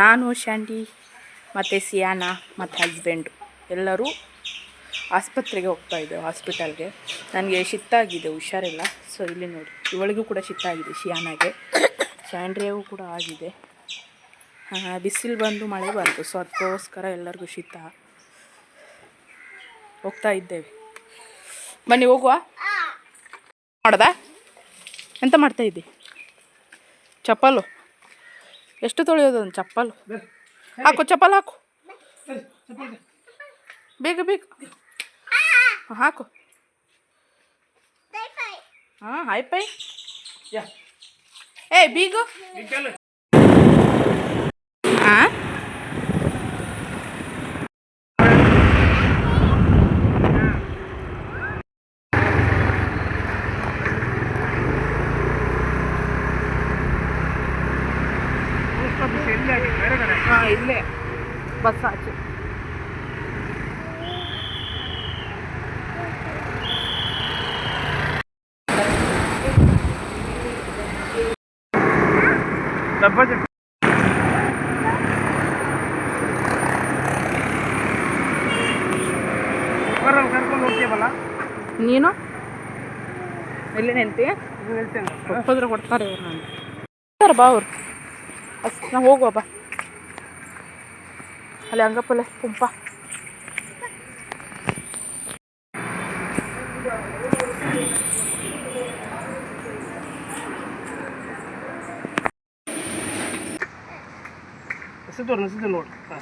ನಾನು ಶಾಂಡಿ ಮತ್ತು ಸಿಯಾನ, ಮತ್ತು ಹಸ್ಬೆಂಡು ಎಲ್ಲರೂ ಆಸ್ಪತ್ರೆಗೆ ಹೋಗ್ತಾ ಇದ್ದೇವೆ ಹಾಸ್ಪಿಟಲ್ಗೆ ನನಗೆ ಶಿತ್ತಾಗಿದೆ, ಹುಷಾರಿಲ್ಲ. ಸೊ ಇಲ್ಲಿ ನೋಡಿ, ಇವಳಿಗೂ ಕೂಡ ಶಿತ್ತಾಗಿದೆ ಶಿಯಾನಾಗೆ ಶಾಂಡ್ರಿಯಾಗೂ ಕೂಡ ಆಗಿದೆ. ಬಿಸಿಲು ಬಂದು ಮಳೆ ಬಂತು. ಸೊ ಅದಕ್ಕೋಸ್ಕರ ಎಲ್ಲರಿಗೂ ಶೀತ ಹೋಗ್ತಾ ಇದ್ದೇವೆ. ಬನ್ನಿ, ಹೋಗುವ? ಮಾಡ್ದ? ಎಂತ ಮಾಡ್ತಾ ಇದ್ದಿ? ಚಪ್ಪಲು? ಎಷ್ಟು ತೊಳೆಯೋದು? ಒಂದು ಚಪ್ಪಲು. ಹಾಕು ಚಪ್ಪಲ್ ಹಾಕು. ಬೇಗ. ಬೇಗ ಹಾಕು. ಹಾಂ ಹಾಯ್ ಪೈ ಏ ಬೀಗು ಹಾಂ ಹಾಂ ಇಲ್ಲೇ ಬಸ್ ಆಚೆ ಕರ್ಕೊಂಡು ಹೋಗ್ತೀವಲ್ಲ ನೀನು ಎಲ್ಲಿ ನಿಂತಿ ಹೇಳ್ತೇನೆ ಹೋದ್ರೆ ಕೊಡ್ತಾರೆ ಇವ್ರು ನಾನು ಕೊಡ್ತಾರೆ ಬಾ ಅವ್ರು ಅಸ್ ನಾವು ಹೋಗುವ ಬಾ ಅಲ್ಲಿ ಹಂಗಪ್ಪಲೆ ಕುಂಪ ಸಿದ್ದು ಸಿದ್ದು ನೋಡಿ ಹಾಂ ಹಾಂ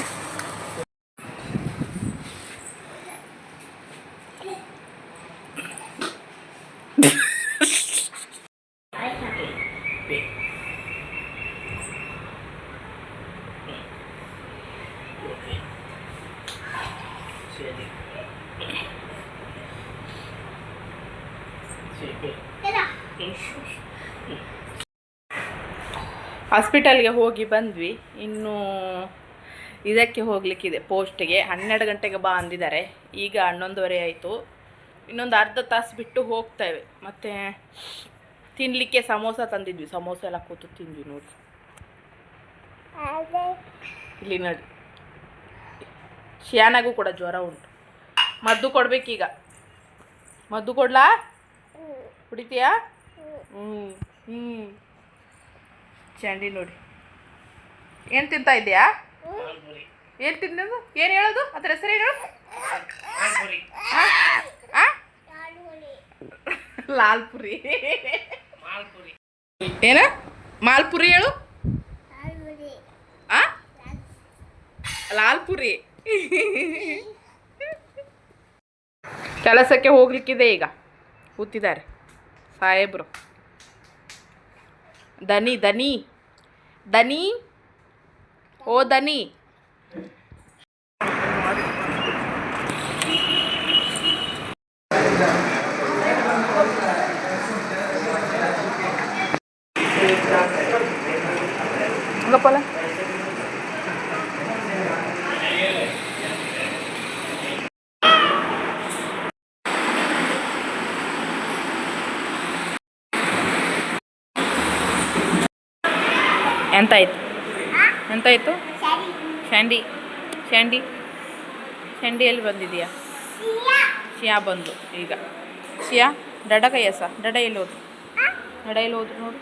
ಹಾಸ್ಪಿಟಲ್ಗೆ ಹೋಗಿ ಬಂದ್ವಿ. ಇನ್ನು ಇದಕ್ಕೆ ಹೋಗ್ಲಿಕ್ಕಿದೆ ಪೋಸ್ಟಿಗೆ. ಹನ್ನೆರಡು ಗಂಟೆಗೆ ಬಾ ಅಂದಿದ್ದಾರೆ. ಈಗ ಹನ್ನೊಂದುವರೆ ಆಯಿತು. ಇನ್ನೊಂದು ಅರ್ಧ ತಾಸು ಬಿಟ್ಟು ಹೋಗ್ತೇವೆ. ಮತ್ತು ತಿನ್ನಲಿಕ್ಕೆ ಸಮೋಸ ತಂದಿದ್ವಿ. ಸಮೋಸ ಎಲ್ಲ ಕೂತು ತಿಂದ್ವಿ ನೋಡಿ. ಇಲ್ಲಿ ನೋಡಿ. ಶಿಯಾನಾಗೂ ಕೂಡ ಜ್ವರ ಉಂಟು. ಮದ್ದು ಕೊಡಬೇಕೀಗ. ಮದ್ದು ಕೊಡ್ಲಾ? ಕುಡಿತೀಯಾ? ಹ್ಞೂ ಹ್ಞೂ ಚಂಡಿ ನೋಡಿ. ಏನು ತಿಂತಾ ಇದೆಯಾ ಏನು ತಿನ್ನೋದು ಏನು ಹೇಳೋದು? ಅದ್ರ ಹೆಸರು ಏನು? ಲಾಲ್ಪುರಿ ಆ? ಲಾಲ್ ಪುರಿ ಏನ? ಮಾಲ್ಪುರಿ ಹೇಳು. ಆ? ಲಾಲ್ ಪುರಿ ಕೆಲಸಕ್ಕೆ ಹೋಗ್ಲಿಕ್ಕಿದೆ ಈಗ. ಕೂತಿದ್ದಾರೆ. హాయ్ బ్రో ధనీ ధనీ ధనీ ఓ ధనీ. ఇంకా పోలే. ಎಂತಾಯ್ತು? ಎಂತಾಯ್ತು? ಶಾಂಡಿ. ಶಾಂಡಿ. ಶಾಂಡಿ ಎಲ್ಲಿ ಬಂದಿದೆಯಾ? ಶಿಯಾ. ಬಂದು ಈಗ. ಶಿಯಾ ಡಡ ಕೈಯಸ? ಡಡ ಎಲ್ಲಿ ಹೋದ್ರು? ಡಡ ಎಲ್ಲಿ ಹೋದ್ರು ನೋಡು.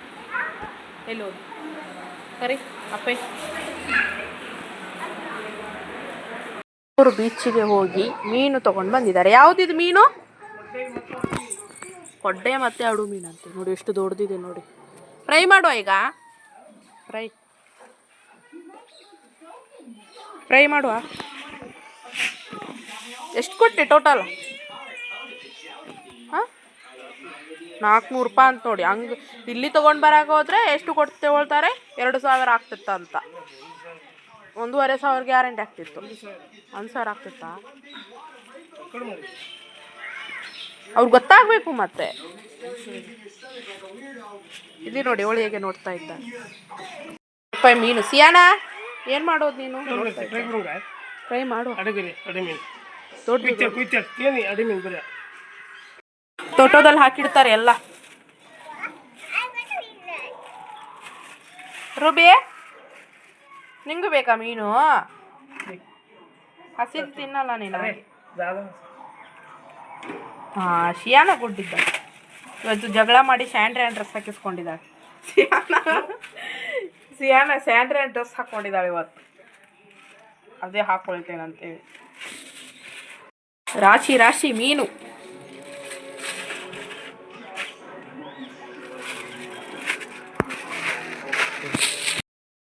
ಎಲ್ಲಿ ಹೋದ್ರು? ಸರಿ ಅಪ್ಪೆ. ಅವರು ಬೀಚಿಗೆ ಹೋಗಿ ಮೀನು ತಗೊಂಡು ಬಂದಿದ್ದಾರೆ. ಯಾವುದಿದು ಮೀನು? ಕೊಡ್ಡೆ ಮತ್ತೆ ಅಡು ಮೀನಂತೆ. ಅಂತ ನೋಡಿ ಎಷ್ಟು ದೊಡ್ಡದಿದೆ ನೋಡಿ. ಫ್ರೈ ಮಾಡುವ ಈಗ. ಫ್ರೈ. ಫ್ರೈ ಮಾಡುವ? ಎಷ್ಟು ಕೊಟ್ಟೆ ಟೋಟಲ್ ಹಾಂ? ನಾಲ್ಕುನೂರು ರೂಪಾಯಿ ಅಂತ ನೋಡಿ. ಹಂಗೆ ಇಲ್ಲಿ ತೊಗೊಂಡು ಬರೋಕೆ ಹೋದರೆ ಎಷ್ಟು ಕೊಟ್ಟು ತಗೊಳ್ತಾರೆ ಎರಡು ಸಾವಿರ ಆಗ್ತಿತ್ತ ಅಂತ. ಒಂದೂವರೆ ಸಾವಿರ ಗ್ಯಾರಂಟಿ ಆಗ್ತಿತ್ತು. ಒಂದು ಸಾವಿರ ಆಗ್ತಿತ್ತಾ? ಅವ್ರಿಗೆ ಗೊತ್ತಾಗಬೇಕು ಮತ್ತೆ. ಇಲ್ಲಿ ನೋಡಿ ಅವಳು ಹೇಗೆ ನೋಡ್ತಾ ಇದ್ದ. ರೂಪಾಯಿ ಮೀನು. ಸಿಯಾನ ಏನು ಮಾಡೋದು ನೀನು? ಬರುಂಗ ಮಾಡು. ದೊಡ್ಡ ತೋಟದಲ್ಲಿ ಹಾಕಿಡ್ತಾರೆ ಎಲ್ಲ. ರುಬಿ ನಿಂಗೂ ಬೇಕಾ ಮೀನು? ಹಸಿರು ತಿನ್ನಲ್ಲ ನೀನು. ಹಾ ಹಾಂ ಶಿಯಾನ ಕೊಟ್ಟಿದ್ದ ಇವತ್ತು ಜಗಳ ಮಾಡಿ ಸ್ಯಾಂಡ್ರೆ ಡ್ರೆಸ್ ಹಾಕಿಸ್ಕೊಂಡಿದ್ದಾಳೆ. ಸಿಯಾನ. ಸಿಯಾನ ಸ್ಯಾಂಡ್ರೆ ಡ್ರೆಸ್ ಹಾಕ್ಕೊಂಡಿದ್ದಾಳೆ ಇವತ್ತು. ಅದೇ ಹಾಕ್ಕೊಳ್ತೇನಂತೇಳಿ ರಾಶಿ ರಾಶಿ ಮೀನು.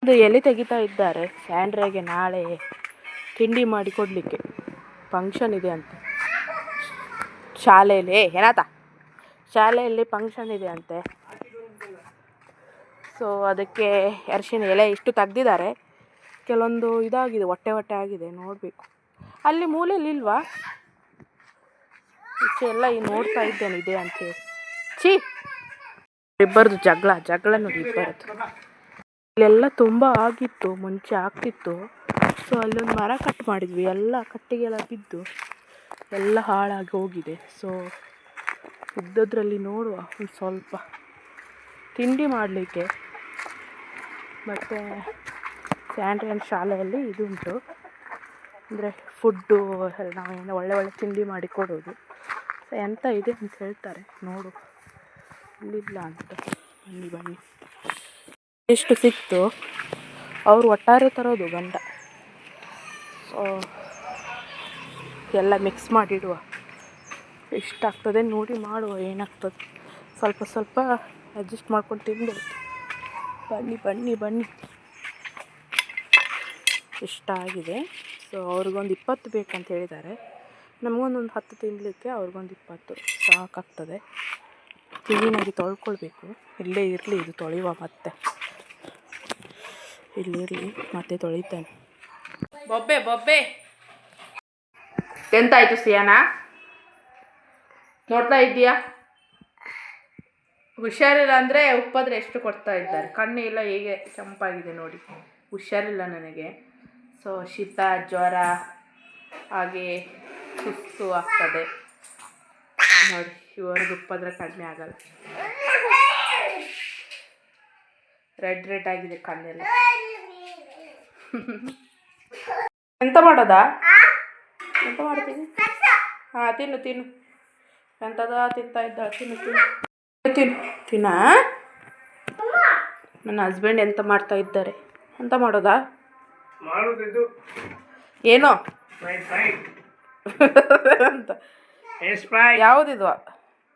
ಅದು ಎಲೆ ತೆಗಿತಾ ಇದ್ದಾರೆ? ಸ್ಯಾಂಡ್ರಾಗೆ ನಾಳೆ ತಿಂಡಿ ಮಾಡಿ ಕೊಡಲಿಕ್ಕೆ ಫಂಕ್ಷನ್ ಇದೆ ಅಂತ. ಶಾಲೆಯಲ್ಲಿ. ಏನಾತ? ಶಾಲೆಯಲ್ಲಿ ಫಂಕ್ಷನ್ ಇದೆ ಅಂತೆ ಸೊ ಅದಕ್ಕೆ ಅರಿಶಿನ ಎಲೆ ಇಷ್ಟು ತೆಗ್ದಿದ್ದಾರೆ. ಕೆಲವೊಂದು ಇದಾಗಿದೆ, ಹೊಟ್ಟೆ ಹೊಟ್ಟೆ ಆಗಿದೆ, ನೋಡಬೇಕು. ಅಲ್ಲಿ ಮೂಲೆಯಲ್ಲಿ ಇಲ್ವಾ? ಈಚೆ ಎಲ್ಲ ಈ ನೋಡ್ತಾ ಇದ್ದೇನೆ, ಇದೆ ಅಂತೇಳಿ ಛೀ! ಇಬ್ಬರದು ಜಗಳ ಜಗಳ ನೋಡಿ ಇಬ್ಬರದ್ದು ಇಲ್ಲೆಲ್ಲ ತುಂಬ ಆಗಿತ್ತು, ಮುಂಚೆ ಆಗ್ತಿತ್ತು. ಸೊ ಅಲ್ಲೊಂದು ಮರ ಕಟ್ ಮಾಡಿದ್ವಿ, ಎಲ್ಲ ಕಟ್ಟಿಗೆಲ್ಲ ಬಿದ್ದು ಎಲ್ಲ ಹಾಳಾಗಿ ಹೋಗಿದೆ. ಸೊ ಇದ್ದದ್ರಲ್ಲಿ ನೋಡುವ ಒಂದು ಸ್ವಲ್ಪ. ತಿಂಡಿ ಮಾಡಲಿಕ್ಕೆ. ಮತ್ತು ಸ್ಯಾಂಡ್ರಿಯನ್ ಶಾಲೆಯಲ್ಲಿ ಇದು ಉಂಟು ಅಂದರೆ ಫುಡ್ಡು ನಾವೇನು ಒಳ್ಳೆ ಒಳ್ಳೆ ತಿಂಡಿ ಮಾಡಿ ಕೊಡೋದು. ಸೊ ಎಂತ ಇದೆ ಅಂತ ಹೇಳ್ತಾರೆ. ನೋಡು. ಇಲ್ಲಿಲ್ಲ ಅಂತ. ಬನ್ನಿ ಬನ್ನಿ. ಎಷ್ಟು ಸಿಕ್ತು? ಅವರು ಒಟ್ಟಾರೆ ತರೋದು ಗಂಡ. ಸೊ ಎಲ್ಲ ಮಿಕ್ಸ್ ಮಾಡಿಡುವ. ಎಷ್ಟಾಗ್ತದೆ ನೋಡಿ ಮಾಡುವ ಏನಾಗ್ತದೆ. ಸ್ವಲ್ಪ ಸ್ವಲ್ಪ ಅಡ್ಜಸ್ಟ್ ಮಾಡ್ಕೊಂಡು ತಿನ್ಬೋದು ಬನ್ನಿ ಬನ್ನಿ ಬನ್ನಿ. ಇಷ್ಟ ಆಗಿದೆ ಸೊ ಅವ್ರಿಗೊಂದು ಇಪ್ಪತ್ತು ಬೇಕಂತ ಹೇಳಿದ್ದಾರೆ. ನಮಗೊಂದೊಂದು ಹತ್ತು ತಿನ್ನಲಿಕ್ಕೆ ಅವ್ರಿಗೊಂದು ಇಪ್ಪತ್ತು. ಸಾಕಾಗ್ತದೆ. ಕ್ಲೀನಾಗಿ ತೊಳ್ಕೊಳ್ಬೇಕು. ಇಲ್ಲೇ ಇರಲಿ ಇದು ತೊಳೆಯುವ ಮತ್ತೆ. ಇಲ್ಲಿರಲಿ ಮತ್ತೆ ತೊಳಿತಾನೆ. ಬೊಬ್ಬೆ ಬೊಬ್ಬೆ. ಎಂತಾಯ್ತು ಸಿಯಾನ? ನೋಡ್ತಾ ಇದ್ದೀಯಾ? ಹುಷಾರಿಲ್ಲ ಅಂದರೆ ಉಪ್ಪಾದ್ರೆ ಎಷ್ಟು ಕೊಡ್ತಾ ಇದ್ದಾರೆ? ಕಣ್ಣು ಇಲ್ಲ ಹೇಗೆ ಕೆಂಪಾಗಿದೆ ನೋಡಿ. ಹುಷಾರಿಲ್ಲ ನನಗೆ. ಸೊ ಶೀತ, ಜ್ವರ, ಹಾಗೆ ಸುಸ್ತು ಆಗ್ತದೆ. ನೋಡಿ, ಇವ್ರಿಗೆ ಉಪ್ಪಾದ್ರೆ ಕಡಿಮೆ ಆಗಲ್ಲ. ರೆಡ್ ರೆಡ್ ಆಗಿದೆ ಕಣ್ಣೆಲ್ಲ. ಎಂತ ಮಾಡೋದಾ? ಎಂತ ಮಾಡ್ತೀನಿ ಹಾಂ, ತಿನ್ನು ತಿನ್ನು. ಎಂಥದ ತಿಂತಾ ಇದ್ದಾಳೆ? ತಿನ್ನು ತಿನ್ನು. ತಿನ್ನು ತಿನ್ನ? ನನ್ನ ಹಸ್ಬೆಂಡ್ ಎಂತ ಮಾಡ್ತಾ ಇದ್ದಾರೆ? ಎಂತ ಮಾಡೋದಾ? ಏನೋ? ಅಂತ ಯಾವುದಿದು?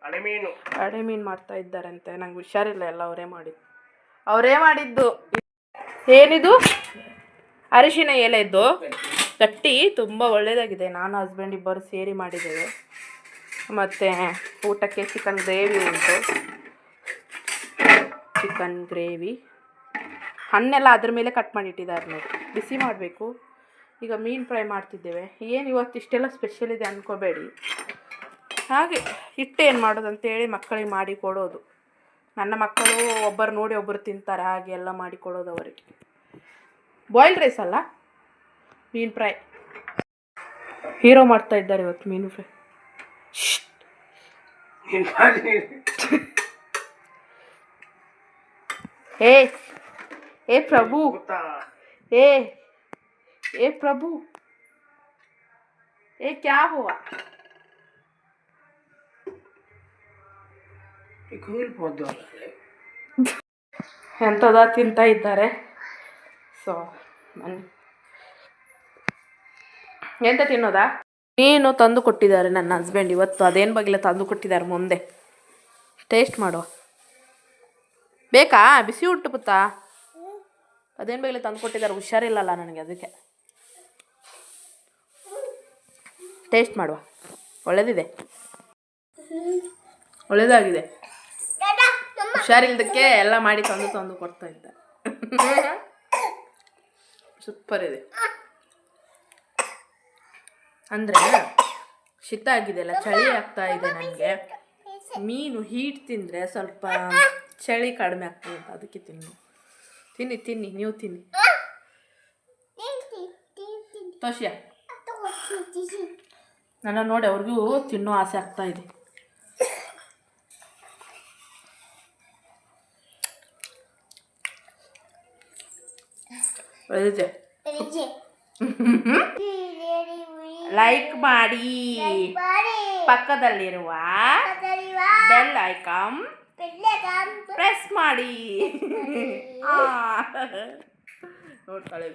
ಅಡಿ ಮೀನು. ಅಡೆ ಮೀನು ಮಾಡ್ತಾ ಇದ್ದಾರಂತೆ. ನಂಗೆ ಹುಷಾರಿಲ್ಲ ಎಲ್ಲ ಅವರೇ ಮಾಡಿದ್ದು. ಅವರೇ ಮಾಡಿದ್ದು. ಏನಿದು? ಅರಿಶಿನ ಎಲೆದ್ದು ಗಟ್ಟಿ ತುಂಬ ಒಳ್ಳೆಯದಾಗಿದೆ ನಾನು ಹಸ್ಬೆಂಡ್ ಇಬ್ಬರು ಸೇರಿ ಮಾಡಿದ್ದೇವೆ. ಮತ್ತು ಊಟಕ್ಕೆ ಚಿಕನ್ ಗ್ರೇವಿ ಉಂಟು. ಚಿಕನ್ ಗ್ರೇವಿ ಹಣ್ಣೆಲ್ಲ ಅದ್ರ ಮೇಲೆ ಕಟ್ ಮಾಡಿಟ್ಟಿದ್ದಾರೆ ನೋಡಿ. ಬಿಸಿ ಮಾಡಬೇಕು. ಈಗ ಮೀನು ಫ್ರೈ ಮಾಡ್ತಿದ್ದೇವೆ. ಏನು ಇವತ್ತು ಇಷ್ಟೆಲ್ಲ ಸ್ಪೆಷಲ್ ಇದೆ ಅಂದ್ಕೋಬೇಡಿ ಹಾಗೆ ಹಿಟ್ಟು ಏನು ಮಾಡೋದು ಅಂತೇಳಿ ಮಕ್ಕಳಿಗೆ ಮಾಡಿ ಕೊಡೋದು. ನನ್ನ ಮಕ್ಕಳು ಒಬ್ಬರು ನೋಡಿ ಒಬ್ಬರು ತಿಂತಾರೆ, ಹಾಗೆ ಎಲ್ಲ ಮಾಡಿ ಕೊಡೋದು ಅವರಿಗೆ. ಬಾಯ್ಲ್ಡ್ ರೈಸ್ ಅಲ್ಲ? ಮೀನು ಫ್ರೈ. ಹೀರೋ ಮಾಡ್ತಾ ಇದ್ದಾರೆ ಇವತ್ತು ಮೀನು ಫ್ರೈ. ಏ ಏ ಪ್ರಭು ಏ ಏ ಪ್ರಭು ಏ ಕ್ಯಾ हुआ ಎಂಥದ ತಿಂತ ಇದ್ದಾರೆ. ಸೊ ಎಂತ ತಿನ್ನೋದಾ? ಮೀನು ತಂದು ಕೊಟ್ಟಿದ್ದಾರೆ ನನ್ನ ಹಸ್ಬೆಂಡ್ ಇವತ್ತು ಅದೇನು ಬಗ್ಗೆ ತಂದು ಕೊಟ್ಟಿದ್ದಾರೆ ಮುಂದೆ. ಟೇಸ್ಟ್ ಮಾಡುವ ಬೇಕಾ? ಬಿಸಿ ಉಟ್ಟು ಪುತ್ತಾ? ಅದೇನು ಬಗೆಲ್ಲ ತಂದು ಕೊಟ್ಟಿದ್ದಾರೆ? ಹುಷಾರಿಲ್ಲಲ್ಲ ನನಗೆ ಅದಕ್ಕೆ. ಟೇಸ್ಟ್ ಮಾಡುವ ಒಳ್ಳೆದಿದೆ. ಒಳ್ಳೆಯದಾಗಿದೆ ಹುಷಾರಿಲ್ದಕ್ಕೆ ಎಲ್ಲ ಮಾಡಿ ತಂದು ತಂದು ಕೊಡ್ತಾ ಇದ್ದ. ಸೂಪರ್ ಇದೆ. ಅಂದರೆ ಶೀತ ಆಗಿದೆಯಲ್ಲ ಚಳಿ ಆಗ್ತಾ ಇದೆ ನನಗೆ. ಮೀನು ಹೀಟ್ ತಿಂದರೆ ಸ್ವಲ್ಪ ಚಳಿ ಕಡಿಮೆ ಆಗ್ತದೆ ಅಂತ ಅದಕ್ಕೆ ತಿನ್ನು. ತಿನ್ನಿ ತಿನ್ನಿ ನೀವು ತಿನ್ನಿ. ತೋಷಿಯ? ನನ್ನ ನೋಡಿ ಅವ್ರಿಗೂ ತಿನ್ನೋ ಆಸೆ ಆಗ್ತಾ ಇದೆ. ಒಳ್ಳೆದಿದೆ ಲೈಕ್ ಮಾಡಿ. ಪಕ್ಕದಲ್ಲಿರುವ ಬೆಲ್ ಐಕಾನ್ ಪ್ರೆಸ್ ಮಾಡಿ. ನೋಡ್ತಾಳೆ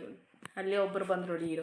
ಅಲ್ಲಿ ಒಬ್ಬರು ಬಂದ್ರು ನೀರು